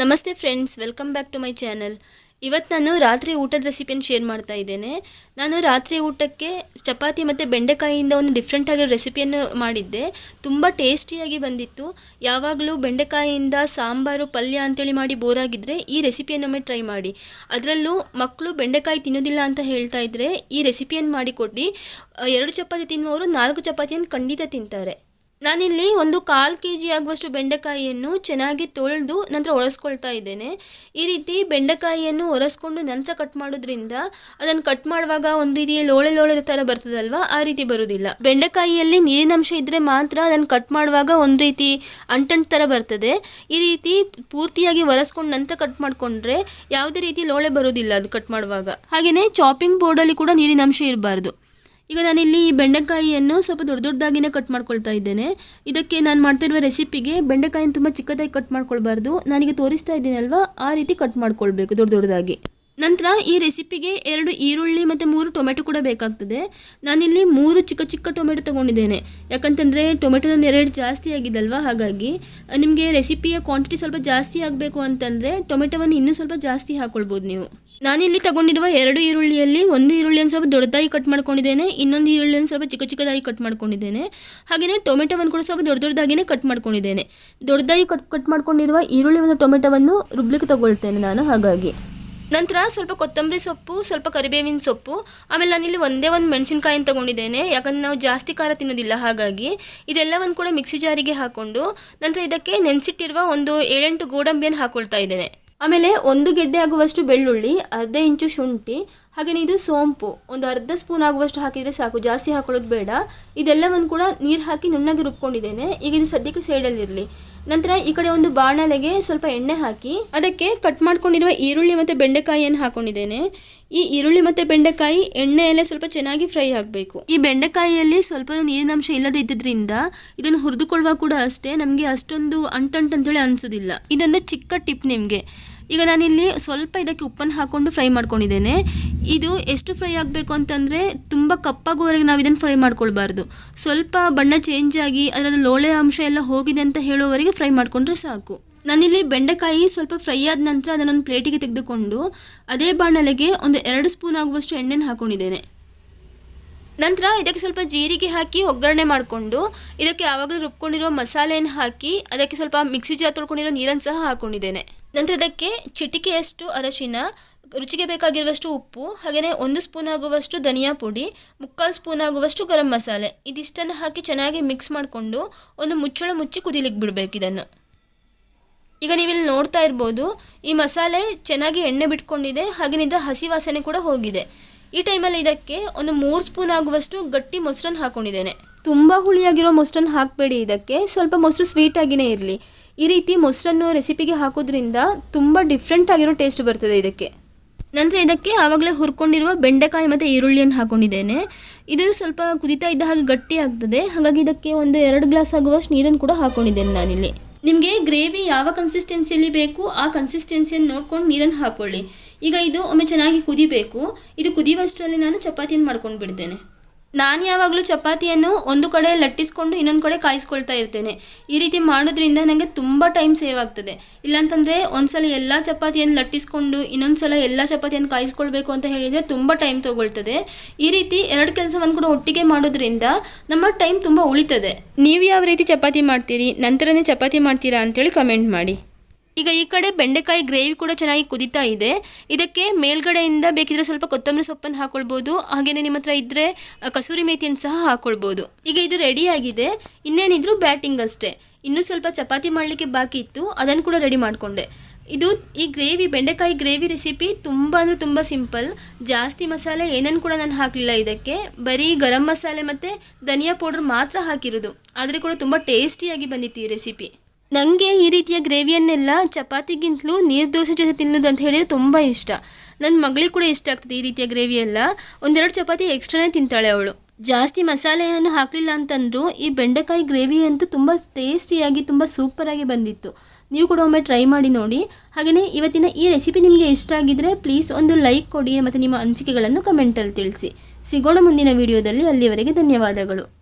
ನಮಸ್ತೆ friends welcome back to my channel ಇವತ್ತು ನಾನು ರಾತ್ರಿ ಊಟದ ರೆಸಿಪಿಯನ್ನು ಶೇರ್ ಮಾಡ್ತಾ ಇದ್ದೇನೆ. ನಾನು ರಾತ್ರಿ ಊಟಕ್ಕೆ ಚಪಾತಿ ಮತ್ತು ಬೆಂಡೆಕಾಯಿಯಿಂದ ಒಂದು ಡಿಫ್ರೆಂಟ್ ಆಗಿರೋ ರೆಸಿಪಿಯನ್ನು ಮಾಡಿದ್ದೆ. ತುಂಬ ಟೇಸ್ಟಿಯಾಗಿ ಬಂದಿತ್ತು. ಯಾವಾಗಲೂ ಬೆಂಡೆಕಾಯಿಯಿಂದ ಸಾಂಬಾರು, ಪಲ್ಯ ಅಂತೇಳಿ ಮಾಡಿ ಬೋರಾಗಿದ್ದರೆ ಈ ರೆಸಿಪಿಯನ್ನೊಮ್ಮೆ ಟ್ರೈ ಮಾಡಿ. ಅದರಲ್ಲೂ ಮಕ್ಕಳು ಬೆಂಡೆಕಾಯಿ ತಿನ್ನೋದಿಲ್ಲ ಅಂತ ಹೇಳ್ತಾ ಇದ್ದರೆ ಈ ರೆಸಿಪಿಯನ್ನು ಮಾಡಿಕೊಡಿ. ಎರಡು ಚಪಾತಿ ತಿನ್ನುವವರು ನಾಲ್ಕು ಚಪಾತಿಯನ್ನು ಖಂಡಿತ ತಿಂತಾರೆ. ನಾನಿಲ್ಲಿ ಒಂದು ಕಾಲು ಕೆ ಜಿ ಆಗುವಷ್ಟು ಬೆಂಡೆಕಾಯಿಯನ್ನು ಚೆನ್ನಾಗಿ ತೊಳೆದು ನಂತರ ಒರೆಸ್ಕೊಳ್ತಾ ಇದ್ದೇನೆ. ಈ ರೀತಿ ಬೆಂಡೆಕಾಯಿಯನ್ನು ಒರೆಸ್ಕೊಂಡು ನಂತರ ಕಟ್ ಮಾಡೋದ್ರಿಂದ ಅದನ್ನು ಕಟ್ ಮಾಡುವಾಗ ಒಂದು ರೀತಿ ಲೋಳೆ ಲೋಳೆ ಥರ ಬರ್ತದಲ್ವಾ? ಆ ರೀತಿ ಬರುವುದಿಲ್ಲ. ಬೆಂಡೆಕಾಯಿಯಲ್ಲಿ ನೀರಿನಂಶ ಇದ್ದರೆ ಮಾತ್ರ ಅದನ್ನು ಕಟ್ ಮಾಡುವಾಗ ಒಂದು ರೀತಿ ಅಂಟಂಟ್ ಥರ ಬರ್ತದೆ. ಈ ರೀತಿ ಪೂರ್ತಿಯಾಗಿ ಒರೆಸ್ಕೊಂಡು ನಂತರ ಕಟ್ ಮಾಡಿಕೊಂಡ್ರೆ ಯಾವುದೇ ರೀತಿ ಲೋಳೆ ಬರೋದಿಲ್ಲ ಅದು ಕಟ್ ಮಾಡುವಾಗ. ಹಾಗೆಯೇ ಚಾಪಿಂಗ್ ಬೋರ್ಡಲ್ಲಿ ಕೂಡ ನೀರಿನಂಶ ಇರಬಾರ್ದು. ಈಗ ನಾನಿಲ್ಲಿ ಬೆಂಡೆಕಾಯಿಯನ್ನು ಸ್ವಲ್ಪ ದೊಡ್ಡ ದೊಡ್ಡದಾಗಿನೇ ಕಟ್ ಮಾಡ್ಕೊಳ್ತಾ ಇದ್ದೇನೆ. ಇದಕ್ಕೆ ನಾನು ಮಾಡ್ತಿರುವ ರೆಸಿಪಿಗೆ ಬೆಂಡೆಕಾಯಿನ ತುಂಬ ಚಿಕ್ಕದಾಗಿ ಕಟ್ ಮಾಡ್ಕೊಳ್ಬಾರ್ದು. ನನಗೆ ತೋರಿಸ್ತಾ ಇದ್ದೀನಲ್ವಾ? ಆ ರೀತಿ ಕಟ್ ಮಾಡ್ಕೊಳ್ಬೇಕು ದೊಡ್ಡ ದೊಡ್ಡದಾಗಿ. ನಂತರ ಈ ರೆಸಿಪಿಗೆ ಎರಡು ಈರುಳ್ಳಿ ಮತ್ತು ಮೂರು ಟೊಮೆಟೊ ಕೂಡ ಬೇಕಾಗ್ತದೆ. ನಾನಿಲ್ಲಿ ಮೂರು ಚಿಕ್ಕ ಚಿಕ್ಕ ಟೊಮೆಟೊ ತೊಗೊಂಡಿದ್ದೇನೆ. ಯಾಕಂತಂದರೆ ಟೊಮೆಟೊದ ರೇಟ್ ಜಾಸ್ತಿ ಆಗಿದಲ್ವಾ? ಹಾಗಾಗಿ ನಿಮಗೆ ರೆಸಿಪಿಯ ಕ್ವಾಂಟಿಟಿ ಸ್ವಲ್ಪ ಜಾಸ್ತಿ ಆಗಬೇಕು ಅಂತಂದರೆ ಟೊಮೆಟೊವನ್ನು ಇನ್ನೂ ಸ್ವಲ್ಪ ಜಾಸ್ತಿ ಹಾಕ್ಕೊಳ್ಬೋದು ನೀವು. ನಾನಿಲ್ಲಿ ತಗೊಂಡಿರುವ ಎರಡು ಈರುಳ್ಳಿಯಲ್ಲಿ ಒಂದು ಈರುಳ್ಳಿಯನ್ನು ಸ್ವಲ್ಪ ದೊಡ್ಡದಾಗಿ ಕಟ್ ಮಾಡ್ಕೊಂಡಿದ್ದೇನೆ, ಇನ್ನೊಂದು ಈರುಳ್ಳಿಯನ್ನು ಸ್ವಲ್ಪ ಚಿಕ್ಕ ಚಿಕ್ಕದಾಗಿ ಕಟ್ ಮಾಡ್ಕೊಂಡಿದ್ದೇನೆ. ಹಾಗೆಯೇ ಟೊಮೆಟೊವನ್ನು ಕೂಡ ಸ್ವಲ್ಪ ದೊಡ್ಡ ದೊಡ್ಡದಾಗಿಯೇ ಕಟ್ ಮಾಡ್ಕೊಂಡಿದ್ದೇನೆ. ದೊಡ್ಡದಾಗಿ ಕಟ್ ಕಟ್ ಮಾಡ್ಕೊಂಡಿರುವ ಈರುಳ್ಳಿ ಮತ್ತು ಟೊಮೆಟೊವನ್ನು ರುಬ್ಲಿಕ್ಕೆ ತಗೊಳ್ತೇನೆ ನಾನು ಹಾಗಾಗಿ. ನಂತರ ಸ್ವಲ್ಪ ಕೊತ್ತಂಬರಿ ಸೊಪ್ಪು, ಸ್ವಲ್ಪ ಕರಿಬೇವಿನ ಸೊಪ್ಪು, ಆಮೇಲೆ ನಾನಿಲ್ಲಿ ಒಂದೇ ಒಂದು ಮೆಣಸಿನ್ಕಾಯಿನ ತೊಗೊಂಡಿದ್ದೇನೆ, ಯಾಕಂದ್ರೆ ನಾವು ಜಾಸ್ತಿ ಖಾರ ತಿನ್ನೋದಿಲ್ಲ ಹಾಗಾಗಿ. ಇದೆಲ್ಲವನ್ನು ಕೂಡ ಮಿಕ್ಸಿ ಜಾರಿಗೆ ಹಾಕ್ಕೊಂಡು ನಂತರ ಇದಕ್ಕೆ ನೆನೆಸಿಟ್ಟಿರುವ ಒಂದು ಏಳೆಂಟು ಗೋಡಂಬಿಯನ್ನು ಹಾಕ್ಕೊಳ್ತಾ ಇದ್ದೇನೆ. ಆಮೇಲೆ ಒಂದು ಗೆಡ್ಡೆ ಆಗುವಷ್ಟು ಬೆಳ್ಳುಳ್ಳಿ ಅರ್ಧ ಇಂಚು ಶುಂಠಿ ಹಾಗೆಯೇ ಇದು ಸೋಂಪು. ಒಂದು ಅರ್ಧ ಸ್ಪೂನ್ ಆಗುವಷ್ಟು ಹಾಕಿದರೆ ಸಾಕು. ಜಾಸ್ತಿ ಹಾಕೊಳ್ಳೋದು ಬೇಡ. ಇದೆಲ್ಲವನ್ನು ಕೂಡ ನೀರು ಹಾಕಿ ನುಣ್ಣಗೆ ರುಬ್ಕೊಂಡಿದ್ದೇನೆ. ಈಗ ಇದು ಸದ್ಯಕ್ಕೆ ಸೈಡಲ್ಲಿರಲಿ ನಂತರ ಈ ಕಡೆ ಒಂದು ಬಾಣಲೆಗೆ ಸ್ವಲ್ಪ ಎಣ್ಣೆ ಹಾಕಿ, ಅದಕ್ಕೆ ಕಟ್ ಮಾಡ್ಕೊಂಡಿರುವ ಈರುಳ್ಳಿ ಮತ್ತು ಬೆಂಡೆಕಾಯಿಯನ್ನು ಹಾಕೊಂಡಿದ್ದೇನೆ. ಈ ಈರುಳ್ಳಿ ಮತ್ತು ಬೆಂಡೆಕಾಯಿ ಎಣ್ಣೆಯಲ್ಲೇ ಸ್ವಲ್ಪ ಚೆನ್ನಾಗಿ ಫ್ರೈ ಆಗಬೇಕು. ಈ ಬೆಂಡೆಕಾಯಿಯಲ್ಲಿ ಸ್ವಲ್ಪ ನೀರಿನಂಶ ಇಲ್ಲದೇ ಇದ್ದಿದ್ದರಿಂದ ಇದನ್ನು ಹುರಿದುಕೊಳ್ಳುವಾಗ ಕೂಡ ಅಷ್ಟೇ. ನಮಗೆ ಅಷ್ಟೊಂದು ಅಂಟಂಟು ಅಂತೇಳಿ ಅನಿಸೋದಿಲ್ಲ. ಇದೊಂದು ಚಿಕ್ಕ ಟಿಪ್ ನಿಮಗೆ. ಈಗ ನಾನಿಲ್ಲಿ ಸ್ವಲ್ಪ ಇದಕ್ಕೆ ಉಪ್ಪನ್ನು ಹಾಕ್ಕೊಂಡು ಫ್ರೈ ಮಾಡ್ಕೊಂಡಿದ್ದೇನೆ. ಇದು ಎಷ್ಟು ಫ್ರೈ ಆಗಬೇಕು ಅಂತಂದರೆ ತುಂಬ ಕಪ್ಪಾಗುವವರೆಗೆ ನಾವು ಇದನ್ನು ಫ್ರೈ ಮಾಡ್ಕೊಳ್ಬಾರ್ದು. ಸ್ವಲ್ಪ ಬಣ್ಣ ಚೇಂಜ್ ಆಗಿ ಅದರಲ್ಲಿ ಲೋಳೆ ಅಂಶ ಎಲ್ಲ ಹೋಗಿದೆ ಅಂತ ಹೇಳುವವರೆಗೆ ಫ್ರೈ ಮಾಡಿಕೊಂಡ್ರೆ ಸಾಕು. ನಾನಿಲ್ಲಿ ಬೆಂಡೆಕಾಯಿ ಸ್ವಲ್ಪ ಫ್ರೈ ಆದ ನಂತರ ಅದನ್ನೊಂದು ಪ್ಲೇಟಿಗೆ ತೆಗೆದುಕೊಂಡು ಅದೇ ಬಾಣಲೆಗೆ ಒಂದು ಎರಡು ಸ್ಪೂನ್ ಆಗುವಷ್ಟು ಎಣ್ಣೆನ ಹಾಕೊಂಡಿದ್ದೇನೆ. ನಂತರ ಇದಕ್ಕೆ ಸ್ವಲ್ಪ ಜೀರಿಗೆ ಹಾಕಿ ಒಗ್ಗರಣೆ ಮಾಡಿಕೊಂಡು ಇದಕ್ಕೆ ಯಾವಾಗಲೂ ರುಬ್ಕೊಂಡಿರೋ ಮಸಾಲೆಯನ್ನು ಹಾಕಿ ಅದಕ್ಕೆ ಸ್ವಲ್ಪ ಮಿಕ್ಸಿ ಜಾ ತೊಳ್ಕೊಂಡಿರೋ ನೀರನ್ನು ಸಹ ಹಾಕ್ಕೊಂಡಿದ್ದೇನೆ ನಂತರ ಇದಕ್ಕೆ ಚಿಟಿಕೆಯಷ್ಟು ಅರಶಿನ, ರುಚಿಗೆ ಬೇಕಾಗಿರುವಷ್ಟು ಉಪ್ಪು ಹಾಗೆಯೇ ಒಂದು ಸ್ಪೂನ್ ಆಗುವಷ್ಟು ಧನಿಯಾ ಪುಡಿ, ಮುಕ್ಕಾಲು ಸ್ಪೂನ್ ಆಗುವಷ್ಟು ಗರಂ ಮಸಾಲೆ. ಇದಿಷ್ಟನ್ನು ಹಾಕಿ ಚೆನ್ನಾಗಿ ಮಿಕ್ಸ್ ಮಾಡಿಕೊಂಡು ಒಂದು ಮುಚ್ಚಳ ಮುಚ್ಚಿ ಕುದಿಲಿಕ್ಕೆ ಬಿಡಬೇಕು ಇದನ್ನು. ಈಗ ನೀವಿಲ್ಲಿ ನೋಡ್ತಾ ಇರ್ಬೋದು, ಈ ಮಸಾಲೆ ಚೆನ್ನಾಗಿ ಎಣ್ಣೆ ಬಿಟ್ಕೊಂಡಿದೆ ಹಾಗೆಯೇ ಹಸಿ ವಾಸನೆ ಕೂಡ ಹೋಗಿದೆ. ಈ ಟೈಮಲ್ಲಿ ಇದಕ್ಕೆ ಒಂದು ಮೂರು ಸ್ಪೂನ್ ಆಗುವಷ್ಟು ಗಟ್ಟಿ ಮೊಸರನ್ನು ಹಾಕೊಂಡಿದ್ದೇನೆ. ತುಂಬ ಹುಳಿಯಾಗಿರೋ ಮೊಸರನ್ನು ಹಾಕಬೇಡಿ ಇದಕ್ಕೆ. ಸ್ವಲ್ಪ ಮೊಸರು ಸ್ವೀಟಾಗಿಯೇ ಇರಲಿ. ಈ ರೀತಿ ಮೊಸರನ್ನು ರೆಸಿಪಿಗೆ ಹಾಕೋದ್ರಿಂದ ತುಂಬ ಡಿಫ್ರೆಂಟ್ ಆಗಿರೋ ಟೇಸ್ಟ್ ಬರ್ತದೆ ಇದಕ್ಕೆ. ನಂತರ ಇದಕ್ಕೆ ಆವಾಗಲೇ ಹುರ್ಕೊಂಡಿರುವ ಬೆಂಡೆಕಾಯಿ ಮತ್ತು ಈರುಳ್ಳಿಯನ್ನು ಹಾಕೊಂಡಿದ್ದೇನೆ. ಇದು ಸ್ವಲ್ಪ ಕುದಿತಾ ಇದ್ದ ಹಾಗೆ ಗಟ್ಟಿ ಆಗ್ತದೆ. ಹಾಗಾಗಿ ಇದಕ್ಕೆ ಒಂದು ಎರಡು ಗ್ಲಾಸ್ ಆಗುವಷ್ಟು ನೀರನ್ನು ಕೂಡ ಹಾಕೊಂಡಿದ್ದೇನೆ ನಾನಿಲ್ಲಿ. ನಿಮಗೆ ಗ್ರೇವಿ ಯಾವ ಕನ್ಸಿಸ್ಟೆನ್ಸಿಯಲ್ಲಿ ಬೇಕು ಆ ಕನ್ಸಿಸ್ಟೆನ್ಸಿಯನ್ನು ನೋಡ್ಕೊಂಡು ನೀರನ್ನು ಹಾಕ್ಕೊಳ್ಳಿ ಈಗ ಇದು ಒಮ್ಮೆ ಚೆನ್ನಾಗಿ ಕುದಿಬೇಕು. ಇದು ಕುದಿಯುವಷ್ಟರಲ್ಲಿ ನಾನು ಚಪಾತಿಯನ್ನು ಮಾಡ್ಕೊಂಡು ಬಿಡ್ತೇನೆ ನಾನು ಯಾವಾಗಲೂ ಚಪಾತಿಯನ್ನು ಒಂದು ಕಡೆ ಲಟ್ಟಿಸ್ಕೊಂಡು ಇನ್ನೊಂದು ಕಡೆ ಕಾಯಿಸ್ಕೊಳ್ತಾ ಇರ್ತೇನೆ. ಈ ರೀತಿ ಮಾಡೋದ್ರಿಂದ ನನಗೆ ತುಂಬ ಟೈಮ್ ಸೇವ್ ಆಗ್ತದೆ. ಇಲ್ಲಾಂತಂದರೆ ಒಂದ್ಸಲ ಎಲ್ಲ ಚಪಾತಿಯನ್ನು ಲಟ್ಟಿಸ್ಕೊಂಡು ಇನ್ನೊಂದು ಸಲ ಎಲ್ಲ ಚಪಾತಿಯನ್ನು ಕಾಯಿಸ್ಕೊಳ್ಬೇಕು ಅಂತ ಹೇಳಿದರೆ ತುಂಬ ಟೈಮ್ ತೊಗೊಳ್ತದೆ. ಈ ರೀತಿ ಎರಡು ಕೆಲಸವನ್ನು ಕೂಡ ಒಟ್ಟಿಗೆ ಮಾಡೋದ್ರಿಂದ ನಮ್ಮ ಟೈಮ್ ತುಂಬ ಉಳಿತದೆ. ನೀವು ಯಾವ ರೀತಿ ಚಪಾತಿ ಮಾಡ್ತೀರಿ, ನಂತರನೇ ಚಪಾತಿ ಮಾಡ್ತೀರಾ ಅಂತೇಳಿ ಕಮೆಂಟ್ ಮಾಡಿ. ಈಗ ಈ ಕಡೆ ಬೆಂಡೆಕಾಯಿ ಗ್ರೇವಿ ಕೂಡ ಚೆನ್ನಾಗಿ ಕುದೀತಾ ಇದೆ. ಇದಕ್ಕೆ ಮೇಲ್ಗಡೆಯಿಂದ ಬೇಕಿದ್ರೆ ಸ್ವಲ್ಪ ಕೊತ್ತಂಬರಿ ಸೊಪ್ಪನ್ನು ಹಾಕೊಳ್ಬೋದು. ಹಾಗೆಯೇ ನಿಮ್ಮ ಹತ್ರ ಇದ್ದರೆ ಕಸೂರಿ ಮೇಥಿಯನ್ನು ಸಹ ಹಾಕೊಳ್ಬೋದು. ಈಗ ಇದು ರೆಡಿ ಆಗಿದೆ. ಇನ್ನೇನಿದ್ರು ಬ್ಯಾಟಿಂಗ್ ಅಷ್ಟೇ. ಇನ್ನೂ ಸ್ವಲ್ಪ ಚಪಾತಿ ಮಾಡಲಿಕ್ಕೆ ಬಾಕಿ ಇತ್ತು. ಅದನ್ನು ಕೂಡ ರೆಡಿ ಮಾಡಿಕೊಂಡೆ. ಇದು ಈ ಗ್ರೇವಿ ಬೆಂಡೆಕಾಯಿ ಗ್ರೇವಿ ರೆಸಿಪಿ ತುಂಬ ಅಂದರೆ ತುಂಬ ಸಿಂಪಲ್ ಜಾಸ್ತಿ ಮಸಾಲೆ ಏನನ್ನು ಕೂಡ ನಾನು ಹಾಕಲಿಲ್ಲ ಇದಕ್ಕೆ. ಬರೀ ಗರಂ ಮಸಾಲೆ ಮತ್ತು ಧನಿಯಾ ಪೌಡ್ರ್ ಮಾತ್ರ ಹಾಕಿರೋದು. ಆದರೆ ಕೂಡ ತುಂಬ ಟೇಸ್ಟಿಯಾಗಿ ಬಂದಿತ್ತು ಈ ರೆಸಿಪಿ ನನಗೆ ಈ ರೀತಿಯ ಗ್ರೇವಿಯನ್ನೆಲ್ಲ ಚಪಾತಿಗಿಂತಲೂ ನೀರು ದೋಸೆ ಜೊತೆ ತಿನ್ನೋದು ಅಂತ ಹೇಳಿದರೆ ತುಂಬ ಇಷ್ಟ. ನನ್ನ ಮಗಳಿಗೆ ಕೂಡ ಇಷ್ಟ ಆಗ್ತದೆ ಈ ರೀತಿಯ ಗ್ರೇವಿ ಎಲ್ಲ. ಒಂದೆರಡು ಚಪಾತಿ ಎಕ್ಸ್ಟ್ರಾನೇ ತಿಂತಾಳೆ ಅವಳು. ಜಾಸ್ತಿ ಮಸಾಲೆ ಏನನ್ನು ಹಾಕಲಿಲ್ಲ ಅಂತಂದರೂ ಈ ಬೆಂಡೆಕಾಯಿ ಗ್ರೇವಿ ಅಂತೂ ತುಂಬ ಟೇಸ್ಟಿಯಾಗಿ, ತುಂಬ ಸೂಪರಾಗಿ ಬಂದಿತ್ತು. ನೀವು ಕೂಡ ಒಮ್ಮೆ ಟ್ರೈ ಮಾಡಿ ನೋಡಿ. ಹಾಗೆಯೇ ಇವತ್ತಿನ ಈ ರೆಸಿಪಿ ನಿಮಗೆ ಇಷ್ಟ ಆಗಿದ್ದರೆ ಪ್ಲೀಸ್ ಒಂದು ಲೈಕ್ ಕೊಡಿ ಮತ್ತು ನಿಮ್ಮ ಅನಿಸಿಕೆಗಳನ್ನು ಕಮೆಂಟಲ್ಲಿ ತಿಳಿಸಿ. ಸಿಗೋಣ ಮುಂದಿನ ವಿಡಿಯೋದಲ್ಲಿ. ಅಲ್ಲಿಯವರೆಗೆ ಧನ್ಯವಾದಗಳು.